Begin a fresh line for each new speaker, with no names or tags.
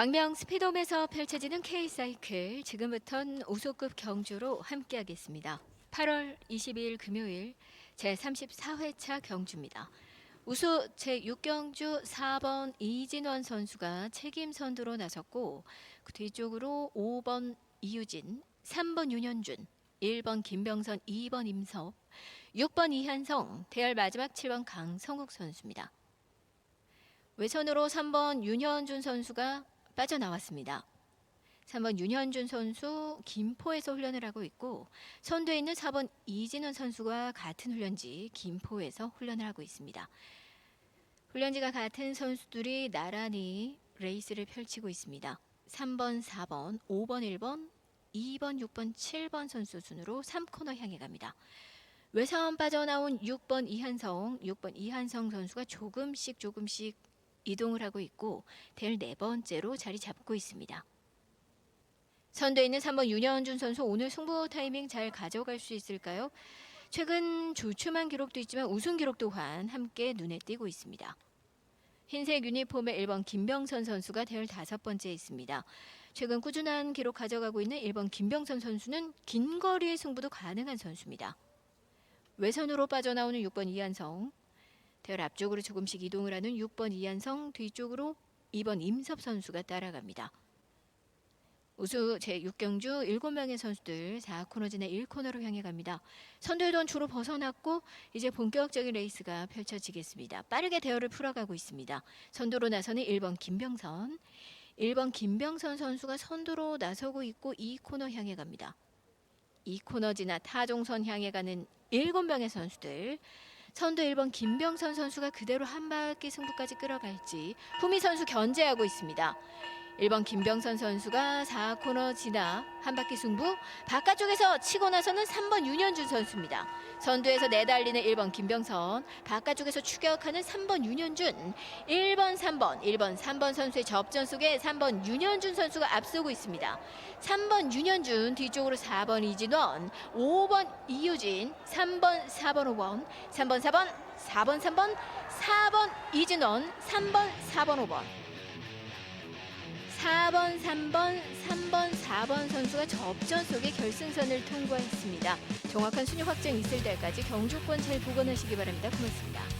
광명 스피돔에서 펼쳐지는 K사이클 지금부터는 우소급 경주로 함께하겠습니다. 8월 22일 금요일 제34회차 경주입니다. 우수 제6경주 4번 이진원 선수가 책임 선두로 나섰고 그 뒤쪽으로 5번 이유진, 3번 윤현준, 1번 김병선, 2번 임섭, 6번 이한성, 대열 마지막 7번 강성욱 선수입니다. 외선으로 3번 윤현준 선수가 빠져나왔습니다. 3번 윤현준 선수 김포에서 훈련을 하고 있고 선두에 있는 4번 이진원 선수가 같은 훈련지 김포에서 훈련을 하고 있습니다. 훈련지가 같은 선수들이 나란히 레이스를 펼치고 있습니다. 3번, 4번, 5번, 1번, 2번, 6번, 7번 선수 순으로 3코너 향해 갑니다. 외선 빠져나온 6번 이한성, 6번 이한성 선수가 조금씩 조금씩 이동을 하고 있고 델 네 번째로 자리 잡고 있습니다. 선두에 있는 3번 윤현준 선수 오늘 승부 타이밍 잘 가져갈 수 있을까요? 최근 주춤한 기록도 있지만 우승 기록 또한 함께 눈에 띄고 있습니다. 흰색 유니폼의 1번 김병선 선수가 대열 다섯 번째에 있습니다. 최근 꾸준한 기록 가져가고 있는 1번 김병선 선수는 긴 거리의 승부도 가능한 선수입니다. 외선으로 빠져나오는 6번 이한성, 대열 앞쪽으로 조금씩 이동을 하는 6번 이한성, 뒤쪽으로 2번 임섭 선수가 따라갑니다. 우수 제6경주 7명의 선수들 4코너 지나 1코너로 향해 갑니다. 선두에던 주로 벗어났고 이제 본격적인 레이스가 펼쳐지겠습니다. 빠르게 대열을 풀어가고 있습니다. 선두로 나서는 1번 김병선, 1번 김병선 선수가 선두로 나서고 있고 2코너 향해 갑니다. 2코너 지나 타종선 향해 가는 7명의 선수들 선두 1번 김병선 선수가 그대로 한 바퀴 승부까지 끌어갈지 후미 선수 견제하고 있습니다. 1번 김병선 선수가 4코너 지나 한 바퀴 승부 바깥쪽에서 치고 나서는 3번 윤현준 선수입니다. 선두에서 내달리는 1번 김병선 바깥쪽에서 추격하는 3번 윤현준 1번 3번 1번 3번 선수의 접전 속에 3번 윤현준 선수가 앞서고 있습니다. 3번 윤현준 뒤쪽으로 4번 이진원 5번 이유진 3번 4번 5번 3번 4번 4번 3번 4번 이진원 3번 4번 5번 4번, 3번, 3번, 4번 선수가 접전 속에 결승선을 통과했습니다. 정확한 순위 확정 있을 때까지 경주권 잘 보관하시기 바랍니다. 고맙습니다.